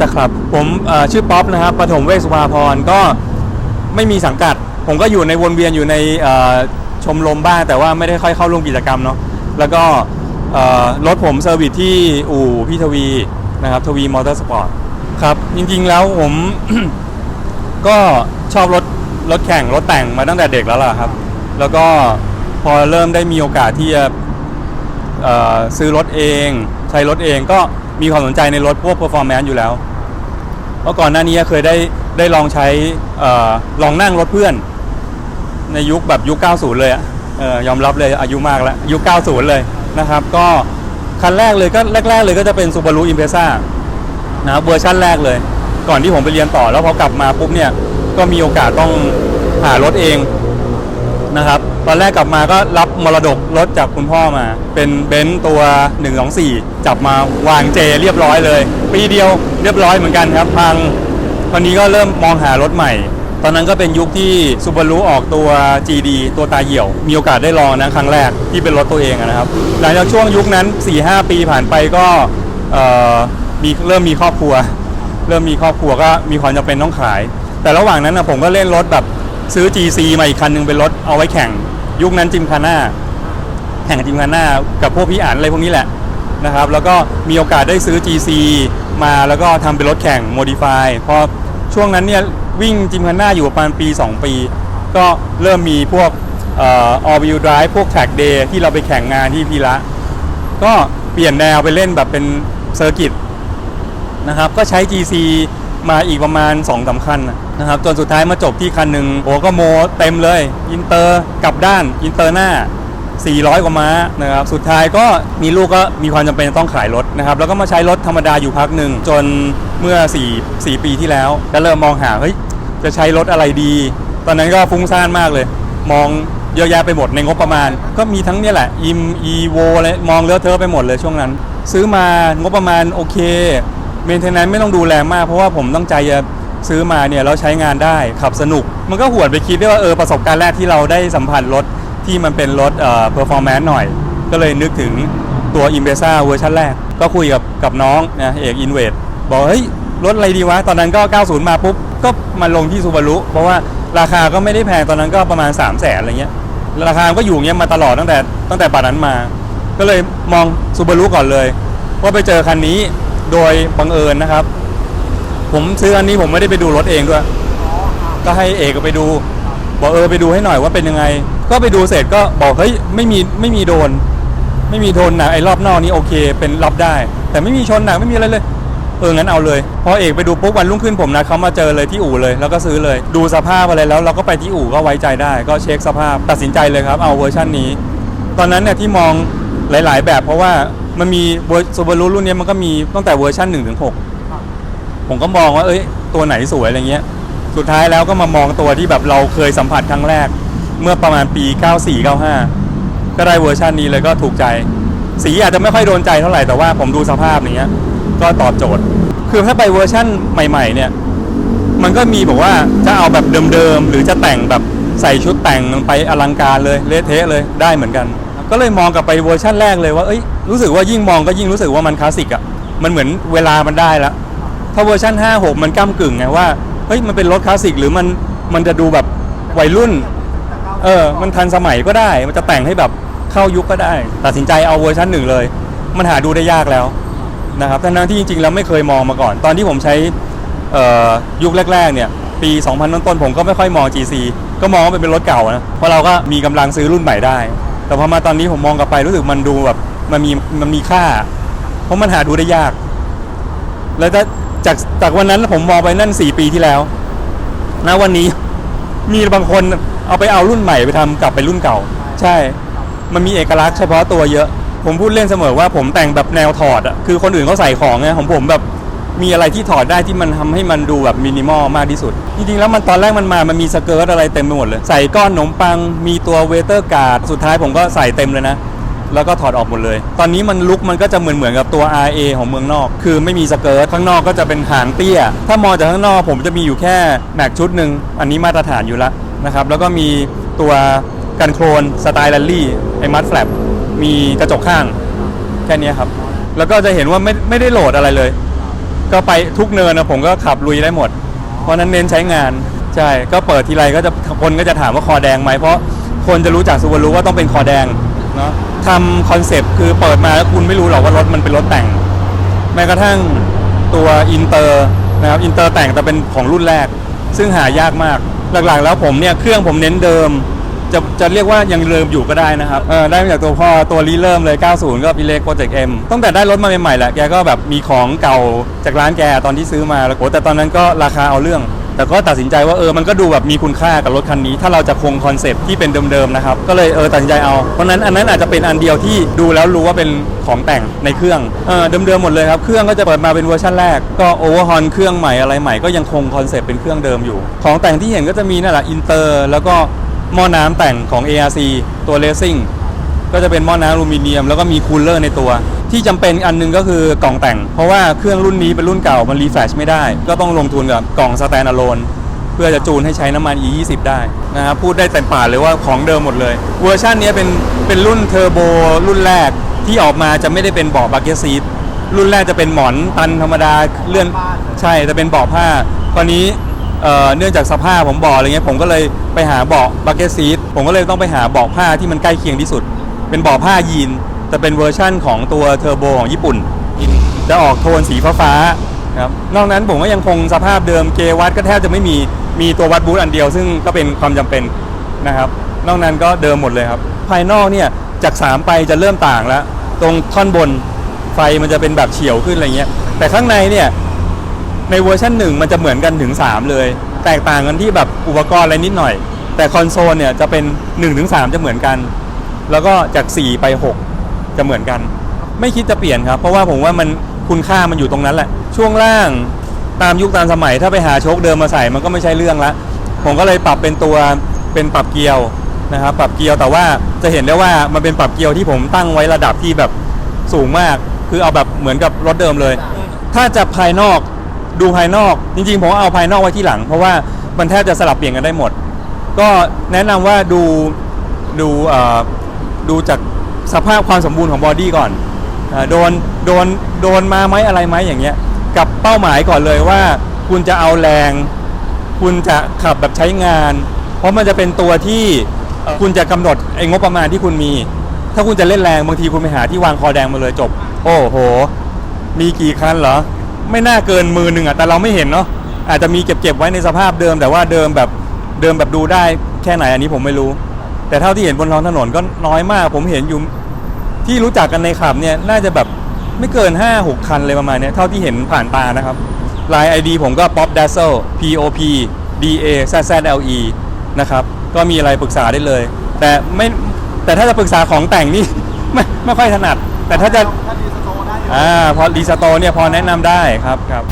จักครับ ผมชื่อป๊อปนะครับปฐมเวชสุภาพรก็ไม่มีสังกัด ผมก็อยู่ในวนเวียนอยู่ในชมรมบ้างแต่ว่าไม่ได้ค่อยเข้าร่วมกิจกรรมเนาะแล้วก็รถผมเซอร์วิสที่อู่พี่ทวีนะครับทวีมอเตอร์สปอร์ตครับ จริงๆแล้วผม ก็ชอบรถรถแข่งรถแต่งมาตั้งแต่เด็กแล้วล่ะครับ แล้วก็พอเริ่มได้มีโอกาสที่จะซื้อรถเอง ใช้รถเองก็ มีความสนใจในรถพวก performance อยู่แล้วเพราะก่อนหน้านี้เคยได้ได้ลองใช้ลองนั่งรถเพื่อน ในยุคแบบยุค 90 เลยอะยอมรับเลยอายุมากแล้ว ยุค 90 เลยนะครับ ก็คันแรกเลยก็แรก ๆ เลยก็จะเป็น Subaru Impreza นะครับเวอร์ชั่นแรกเลย ก่อนที่ผมไปเรียนต่อแล้วพอกลับมาปุ๊บเนี่ย ก็มีโอกาสต้องหารถเองนะครับ ตอนแรกกลับมาก็รับมรดกรถจากคุณพ่อมา เป็นเบนซ์ตัว 124 จับมาวางเจเรียบร้อยเลย ปีเดียวเรียบร้อยเหมือนกันครับพังตอนนี้ก็เริ่มมองหารถใหม่ ตอนนั้นก็เป็นยุคที่ซูบารุออกตัว GD ตัวตาเหี่ยว มีโอกาสได้ลองนะครั้งแรกที่เป็นรถตัวเองนะครับ หลังจากช่วงยุคนั้น 4-5 ปีผ่านไปก็มีเริ่มมีครอบครัว เริ่มมีครอบครัวก็มีความจำเป็นต้องขาย แต่ระหว่างนั้นนะผมก็เล่นรถแบบ ซื้อ GC มาอีกคันหนึงเป็นรถเอาไว้แข่ง ยุคนั้นจิมคาน่าแข่งจิมคาน่ากับพวกพี่อ่านอะไรพวกนี้แหละนะครับ แล้วก็มีโอกาสได้ซื้อ GC มาแล้วก็ทำเป็นรถแข่ง modify พอช่วงนั้นเนี่ยวิ่งจิมคาน่าอยู่ประมาณปี 2 ปี ก็เริ่มมีพวกออ all wheel drive พวก track day ที่เราไปแข่งงานที่พีระก็เปลี่ยนแนวไปเล่นแบบเป็นเซอร์กิตนะครับ ก็ใช้ GC มาอีกประมาณ2องสาคัญนะครับจนสุดท้ายมาจบที่คันหนึ่งโอ้ก็โมเต็มเลยอินเตอร์กลับด้านอินเตอร์หน้า 400 กว่าม้านะครับสุดท้ายก็มีลูกก็มีความจำเป็นต้องขายรถนะครับแล้วก็มาใช้รถธรรมดาอยู่พักหนึ่งจนเมื่อ 4 4 ปีที่แล้วก็เริ่มมองหาเฮ้ยจะใช้รถอะไรดี ตอนนั้นก็ฟุ้งซ่านมากเลย มองเยอะแยะไปหมดในงบประมาณ ก็มีทั้งเนี่ยแหละอิมอีโวอะไรมองเลอะเทอะไปหมดเลยช่วงนั้น ซื้อมางบประมาณโอเค เมนเทนแนนไม่ต้องดูแลมาก เพราะว่าผมตั้งใจจะซื้อมาเนี่ยแล้วใช้งานได้ขับสนุก มันก็หวนไปคิดได้ว่าเออประสบการณ์แรกที่เราได้สัมผัสรถที่มันเป็นรถเอ่อ performance หน่อย ก็เลยนึกถึงตัว i m p r e z a เวอร์ชันแรก ก็คุยกับกับน้องนะเอกอินเวดบอกเฮ้ยรถอะไรดีวะ ตอนนั้นก็ 90 มาปุ๊บ ก็มาลงที่ซูบารุเพราะว่าราคาก็ไม่ได้แพงตอนนั้นก็ประมาณ 3 0 0แสนอะไรเงี้ยราคาก็อยู่เงี้ยมาตลอดตั้งแต่ตั้งแต่ป่านนั้นมา ก็เลยมองซูบารุก่อนเลย ว่าไปเจอคันนี้ โดยบังเอิญนะครับ ผมซื้ออันนี้ผมไม่ได้ไปดูรถเองด้วย ก็ให้เอกไปดู บอกเออไปดูให้หน่อยว่าเป็นยังไง ก็ไปดูเสร็จก็บอกเฮ้ยไม่มีไม่มีโดน ไม่มีโดนหนักไอ้รอบนอกนี้โอเค เป็นรับได้ แต่ไม่มีชนหนักไม่มีอะไรเลยเอองั้นเอาเลยพอเอกไปดูปุ๊บวันรุ่งขึ้นผมนะเขามาเจอเลยที่อู่เลย แล้วก็ซื้อเลย ดูสภาพอะไรแล้ว เราก็ไปที่อู่ก็ไว้ใจได้ ก็เช็คสภาพตัดสินใจเลยครับ เอาเวอร์ชันนี้ ตอนนั้นเนี่ยที่มองหลาย ๆ แบบเพราะว่า มันมีซูบารุรุ่นนี้มันก็มีตั้งแต่เวอร์ชัน1ถึง6ผมก็มองว่าเอ้ยตัวไหนสวยอะไรเงี้ย สุดท้ายแล้วก็มามองตัวที่แบบเราเคยสัมผัสครั้งแรก เมื่อประมาณปี 94 95 ก็ได้เวอร์ชันนี้เลยก็ถูกใจ สีอาจจะไม่ค่อยโดนใจเท่าไหร่แต่ว่าผมดูสภาพอย่างเงี้ย ก็ตอบโจทย์ คือถ้าไปเวอร์ชั่นใหม่ ๆ เนี่ย มันก็มีบอกว่าจะเอาแบบเดิมๆหรือจะแต่งแบบใส่ชุดแต่งไปอลังการเลยเละเทะเลยได้เหมือนกัน ก็เลยมองกลับไปเวอร์ชั่นแรกเลยว่าเอ้ยรู้สึกว่ายิ่งมองก็ยิ่งรู้สึกว่ามันคลาสสิกอะ่ะมันเหมือนเวลามันได้แล้วถ้าเวอร์ชัน5 6 มันก้ากึ่งไงว่าเฮ้ยมันเป็นรถคลาสสิกหรือมันมันจะดูแบบวัยรุ่นเออมันทันสมัยก็ได้ มันจะแต่งให้แบบเข้ายุคก็ได้ ตัดสินใจเอาเวอร์ชันหนึ่งเลย มันหาดูได้ยากแล้วนะครับทั้งๆที่จริงๆแล้วไม่เคยมองมาก่อน ตอนที่ผมใช้ยุคแรกๆเนี่ยปี 2000 ต้นๆผมก็ไม่ค่อยมอง GC ก็มองว่าเป็นรถเก่านะเพราะเราก็มีกำลังซื้อรุ่นใหม่ได้ แต่พอมาตอนนี้ผมมองกลับไปรู้สึกมันดูแบบมันมีมันมีค่า เพราะมันหาดูได้ยาก แล้วถ้าจากจากวันนั้นผมมองไปนั่น4ปีที่แล้วณวันนี้มีบางคนเอาไปเอารุ่นใหม่ไปทำกลับไปรุ่นเก่า ใช่ มันมีเอกลักษณ์เฉพาะตัวเยอะ ผมพูดเล่นเสมอว่าผมแต่งแบบแนวถอดอะคือคนอื่นเขาใส่ของไงของผมแบบ มีอะไรที่ถอดได้ที่มันทำให้มันดูแบบมินิมอลมากที่สุด จริงๆ แล้วมันตอนแรกมันมา มันมีสเกิร์ตอะไรเต็มไปหมดเลย ใส่ก้อนขนมปัง มีตัวเวเตอร์การ์ด สุดท้ายผมก็ใส่เต็มเลยนะ แล้วก็ถอดออกหมดเลย ตอนนี้มันลุกมันก็จะเหมือนเหมือนกับตัว RA ของเมืองนอก คือไม่มีสเกิร์ต ข้างนอกก็จะเป็นหางเตี้ย ถ้ามองจากข้างนอกผมจะมีอยู่แค่แม็กชุดหนึ่ง อันนี้มาตรฐานอยู่แล้วนะครับ แล้วก็มีตัวกันโครนสไตล์แรลลี่ ไอ้มัดแฟลปมีกระจกข้าง แค่นี้ครับ แล้วก็จะเห็นว่าไม่ไม่ได้โหลดอะไรเลย ก็ไปทุกเนินนะผมก็ขับลุยได้หมด เพราะนั้นเน้นใช้งานใช่ก็เปิดทีไรก็จะคนก็จะถามว่าคอแดงไหมเพราะคนจะรู้จักซูบารุว่าต้องเป็นคอแดงเนาะทำคอนเซปต์คือเปิดมาแล้วคุณไม่รู้หรอกว่ารถมันเป็นรถแต่ง แม้กระทั่งตัวอินเตอร์นะครับอินเตอร์แต่งแต่เป็นของรุ่นแรก ซึ่งหายากมากหลักๆ แล้วผมเนี่ยเครื่องผมเน้นเดิม จะจะเรียกว่ายังเดิมอยู่ก็ได้นะครับเออได้มาจากตัวพ่อตัวรีเริ่มเลย 90 ก็พิเล็กโปรเจกต์เอ็มตั้งแต่ได้รถมาใหม่ๆแหละแกก็แบบมีของเก่าจากร้านแกตอนที่ซื้อมาแล้วโอ้แต่ตอนนั้นก็ราคาเอาเรื่อง แต่ก็ตัดสินใจว่าเออมันก็ดูแบบมีคุณค่ากับรถคันนี้ ถ้าเราจะคงคอนเซปต์ที่เป็นเดิมๆนะครับก็เลยเออตัดสินใจเอาเพราะฉะนั้นอันนั้นอาจจะเป็นอันเดียวที่ดูแล้วรู้ว่าเป็นของแต่งในเครื่องเออเดิมๆหมดเลยครับเครื่องก็จะเปิดมาเป็นเวอร์ชันแรกก็โอเวอร์ฮอนเครื่องใหม่อะไรใหม่ก็ยังคงคอนเซปต์เป็นเครื่องเดิมอยู่ ของแต่งที่เห็นก็จะมีนั่นแหละอินเตอร์แล้วก็ หม้อน้ำแต่งของ ARC ตัวเลซิ่งก็จะเป็นหม้อน้ำอลูมิเนียม แล้วก็มีคูลเลอร์ในตัว ที่จำเป็นอันหนึงก็คือกล่องแต่ง เพราะว่าเครื่องรุ่นนี้เป็นรุ่นเก่ามันรีแฟชไม่ได้ ก็ต้องลงทุนกับกล่องสแตนอะโลนเพื่อจะจูนให้ใช้น้ำมัน E20 ได้นะครับพูดได้เต็มปากเลยว่าของเดิมหมดเลย เวอร์ชันนี้เป็นเป็นรุ่นเทอร์โบรุ่นแรกที่ออกมาจะไม่ได้เป็นเบาะบักเก็ตซีทรุ่นแรกจะเป็นหมอนตันธรรมดาเลื่อนใช่จะเป็นเบาะผ้าตอนนี้ เอ่อเนื่องจากสภาพผมบอกอะไรเงี้ยผมก็เลยไปหาเบาะบักเก็ตซีทผมก็เลยต้องไปหาเบาะผ้าที่มันใกล้เคียงที่สุด เป็นเบาะผ้ายีน แต่เป็นเวอร์ชั่นของตัวเทอร์โบของญี่ปุ่น จะออกโทนสีฟ้าๆครับนอกนั้นผมก็ยังคงสภาพเดิมเกวัดก็แทบจะไม่มีมีตัววัดบูธอันเดียว ซึ่งก็เป็นความจำเป็นนะครับ นอกนั้นก็เดิมหมดเลยครับ ภายนอกเนี่ยจาก 3 ไปจะเริ่มต่างแล้ว ตรงท่อนบนไฟมันจะเป็นแบบเฉียวขึ้นอะไรเงี้ยแต่ข้างในเนี่ย ในเวอร์ชันหนึ่งมันจะเหมือนกันถึง 3 เลย แตกต่างกันที่แบบอุปกรณ์อะไรนิดหน่อย แต่คอนโซลเนี่ยจะเป็น1ถึง3จะเหมือนกัน แล้วก็จาก 4 ไป 6 จะเหมือนกัน ไม่คิดจะเปลี่ยนครับ เพราะว่าผมว่ามันคุณค่ามันอยู่ตรงนั้นแหละ ช่วงล่างตามยุคตามสมัยถ้าไปหาโชคเดิมมาใส่มันก็ไม่ใช่เรื่องละผมก็เลยปรับเป็นตัวเป็นปรับเกียวนะครับปรับเกียวแต่ว่าจะเห็นได้ว่ามันเป็นปรับเกียวที่ผมตั้งไว้ระดับที่แบบสูงมาก คือเอาแบบเหมือนกับรถเดิมเลย ถ้าจะภายนอก ดูภายนอกจริงๆ ผมเอาภายนอกไว้ที่หลัง เพราะว่ามันแทบจะสลับเปลี่ยนกันได้หมด ก็แนะนำว่าดูดูดูจากสภาพความสมบูรณ์ของบอดี้ก่อนอโดนโดนโดนมาไหมอะไรไหมอย่างเงี้ยกับเป้าหมายก่อนเลยว่า คุณจะเอาแรง คุณจะขับแบบใช้งาน เพราะมันจะเป็นตัวที่คุณจะกำหนดไอ้งบประมาณที่คุณมี ถ้าคุณจะเล่นแรงบางทีคุณไปหาที่วางคอแดงมาเลยจบ โอ้โห มีกี่คันเหรอ ไม่น่าเกินมือหนึ่งอะแต่เราไม่เห็นเนาะอาจจะมีเก็บๆไว้ในสภาพเดิม แต่ว่าเดิมแบบเดิมแบบดูได้แค่ไหนอันนี้ผมไม่รู้ แต่เท่าที่เห็นบนท้องถนนก็น้อยมาก ผมเห็นอยู่ที่รู้จักกันในขับเนี่ยน่าจะแบบไม่เกิน 5 6 คันเลยประมาณเนี้ยเท่าที่เห็นผ่านตานะครับลาย ID ผมก็ Pop Dazzle P O P D A Z Z L E นะครับก็มีอะไรปรึกษาได้เลย แต่ไม่แต่ถ้าจะปรึกษาของแต่งนี่ไม่ไม่ค่อยถนัด แต่ถ้าจะถ้าดีได้ อ่าพอรีสโตร์เนี่ยพอแนะนำได้ครับครับ